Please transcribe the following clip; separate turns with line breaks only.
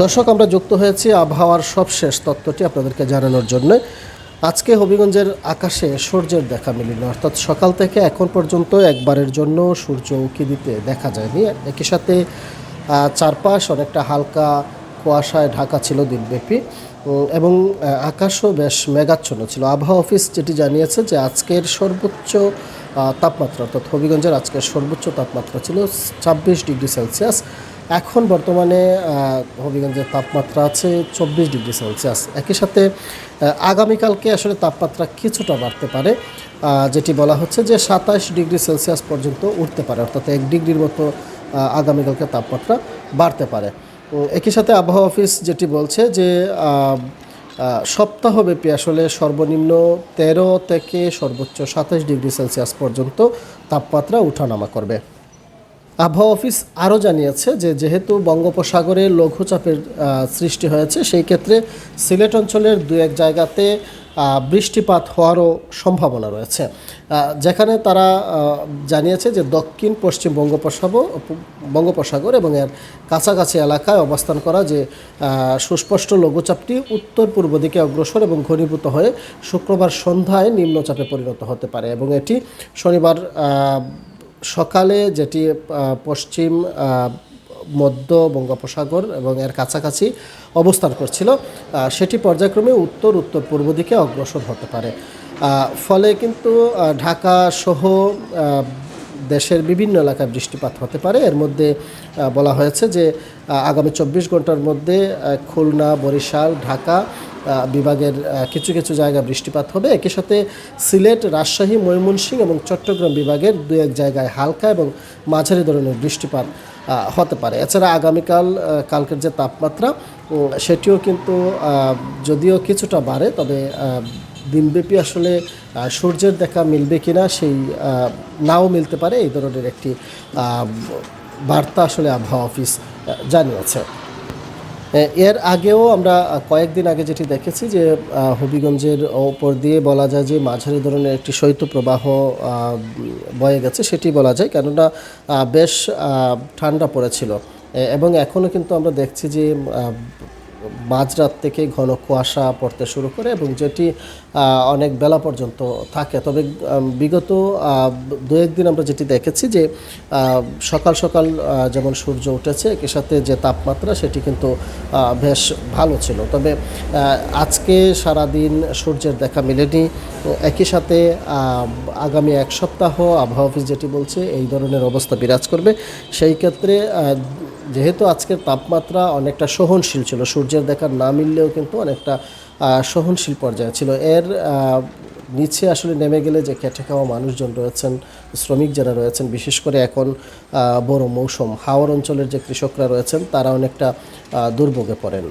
দর্শক, আমরা যুক্ত হয়েছি আবহাওয়ার সবশেষ তত্ত্বটি আপনাদেরকে জানানোর জন্য। আজকে হবিগঞ্জের আকাশে সূর্যের দেখা মিলিল, অর্থাৎ সকাল থেকে এখন পর্যন্ত একবারের জন্য সূর্য উকি দিতে দেখা যায়নি। একই সাথে চারপাশ অনেকটা হালকা কুয়াশায় ঢাকা ছিল দিনব্যাপী এবং আকাশও বেশ মেঘাচ্ছন্ন ছিল। আবহাওয়া অফিস যেটি জানিয়েছে যে আজকের সর্বোচ্চ তাপমাত্রা, অর্থাৎ হবিগঞ্জের আজকের সর্বোচ্চ তাপমাত্রা ছিল ছাব্বিশ ডিগ্রি সেলসিয়াস। এখন বর্তমানে হবিগঞ্জের তাপমাত্রা আছে চব্বিশ ডিগ্রি সেলসিয়াস। একই সাথে আগামীকালকে আসলে তাপমাত্রা কিছুটা বাড়তে পারে যেটি বলা হচ্ছে যে সাতাশ ডিগ্রি সেলসিয়াস পর্যন্ত উঠতে পারে, অর্থাৎ এক ডিগ্রির মতো আগামীকালকে তাপমাত্রা বাড়তে পারে। একই সাথে আবহাওয়া অফিস যেটি বলছে যে সপ্তাহব্যাপী আসলে সর্বনিম্ন তেরো থেকে সর্বোচ্চ সাতাশ ডিগ্রি সেলসিয়াস পর্যন্ত তাপমাত্রা উঠানামা করবে। আবহাওয়া অফিস আরও জানিয়েছে যে যেহেতু বঙ্গোপসাগরে লঘুচাপের সৃষ্টি হয়েছে, সেই ক্ষেত্রে সিলেট অঞ্চলের দু এক জায়গাতে বৃষ্টিপাত হওয়ারও সম্ভাবনা রয়েছে। যেখানে তারা জানিয়েছে যে দক্ষিণ পশ্চিম বঙ্গোপসাগর বঙ্গোপসাগর এবং এর কাছাকাছি এলাকায় অবস্থান করা যে সুস্পষ্ট লঘুচাপটি উত্তর পূর্ব দিকে অগ্রসর এবং ঘনীভূত হয়ে শুক্রবার সন্ধ্যায় নিম্নচাপে পরিণত হতে পারে এবং এটি শনিবার সকালে যেটি পশ্চিম মধ্য বঙ্গোপসাগর এবং এর কাছাকাছি অবস্থান করছিল সেটি পর্যায়ক্রমে উত্তর উত্তর পূর্ব দিকে অগ্রসর হতে পারে। ফলে কিন্তু ঢাকা সহ দেশের বিভিন্ন এলাকায় বৃষ্টিপাত হতে পারে। এর মধ্যে বলা হয়েছে যে আগামী চব্বিশ ঘণ্টার মধ্যে খুলনা, বরিশাল, ঢাকা বিভাগের কিছু কিছু জায়গায় বৃষ্টিপাত হবে। একই সাথে সিলেট, রাজশাহী, ময়মনসিংহ এবং চট্টগ্রাম বিভাগের দু এক জায়গায় হালকা এবং মাঝারি ধরনের বৃষ্টিপাত হতে পারে। এছাড়া আগামীকাল কালকের যে তাপমাত্রা সেটিও কিন্তু যদিও কিছুটা বাড়ে, তবে দিনব্যাপী আসলে সূর্যের দেখা মিলবে কিনা সেই নাও মিলতে পারে এই ধরনের একটি বার্তা আসলে আবহাওয়া অফিস জানিয়েছে। এর আগেও আমরা কয়েকদিন আগে যেটি দেখেছি যে হবিগঞ্জের ওপর দিয়ে বলা যায় যে মাঝারি ধরনের একটি শৈত্যপ্রবাহ বয়ে গেছে, সেটি বলা যায়। কেননা বেশ ঠান্ডা পড়েছিল। এবং এখনও কিন্তু আমরা দেখছি যে মাঝরাত থেকে ঘন কুয়াশা পড়তে শুরু করে এবং যেটি অনেক বেলা পর্যন্ত থাকে। তবে বিগত দু একদিন আমরা যেটি দেখেছি যে সকাল সকাল যেমন সূর্য উঠেছে, একই সাথে যে তাপমাত্রা, সেটি কিন্তু বেশ ভালো ছিল। তবে আজকে সারাদিন সূর্যের দেখা মেলেনি। একই সাথে আগামী এক সপ্তাহ আবহাওয়া অফিস যেটি বলছে, এই ধরনের অবস্থা বিরাজ করবে। সেই ক্ষেত্রে যেহেতু আজকের তাপমাত্রা অনেকটা সহনশীল ছিল, সূর্যের দেখা না মিললেও কিন্তু অনেকটা সহনশীল পর্যায়ে ছিল। এর নিচে আসলে নেমে গেলে যে খেটে খাওয়া মানুষজন রয়েছেন, শ্রমিক যারা রয়েছেন, বিশেষ করে এখন বড় মৌসুম হাওড় অঞ্চলের যে কৃষকরা রয়েছেন, তারা অনেকটা দুর্ভোগে পড়েন।